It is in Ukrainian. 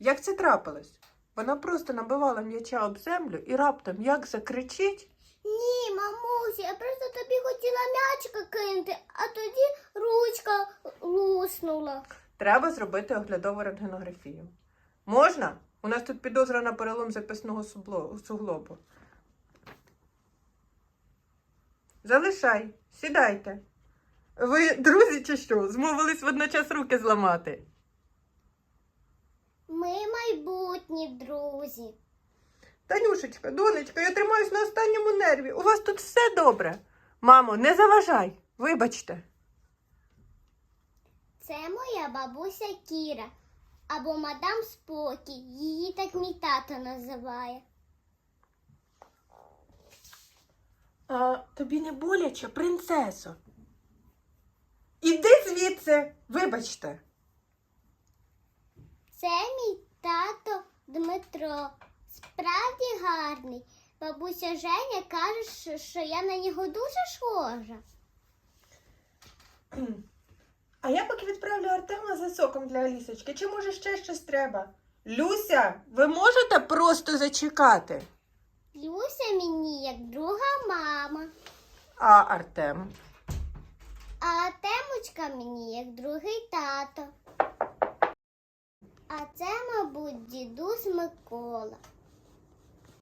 Як це трапилось? Вона просто набивала м'яча об землю і раптом як закричить. Ні, мамусю, я просто тобі хотіла м'ячика кинути, а тоді ручка луснула. Треба зробити оглядову рентгенографію. Можна? У нас тут підозра на перелом записного суглобу. Залишай, сідайте. Ви друзі чи що? Змовились водночас руки зламати. Ми майбутні друзі. Танюшечка, донечка, я тримаюсь на останньому нерві. У вас тут все добре. Мамо, не заважай. Вибачте. Це моя бабуся Кіра або мадам Спокій. Її так мій тато називає. А тобі не боляче, принцесо? Іди звідси, вибачте. Це мій тато Дмитро. Справді гарний. Бабуся Женя каже, що, я на нього дуже схожа. А я поки відправлю Артема за соком для Алісочки. Чи може ще щось треба? Люся, ви можете просто зачекати? Люся мені як друга мама, А Артем? а Темочка мені як другий тато. А це, мабуть, дідусь Микола.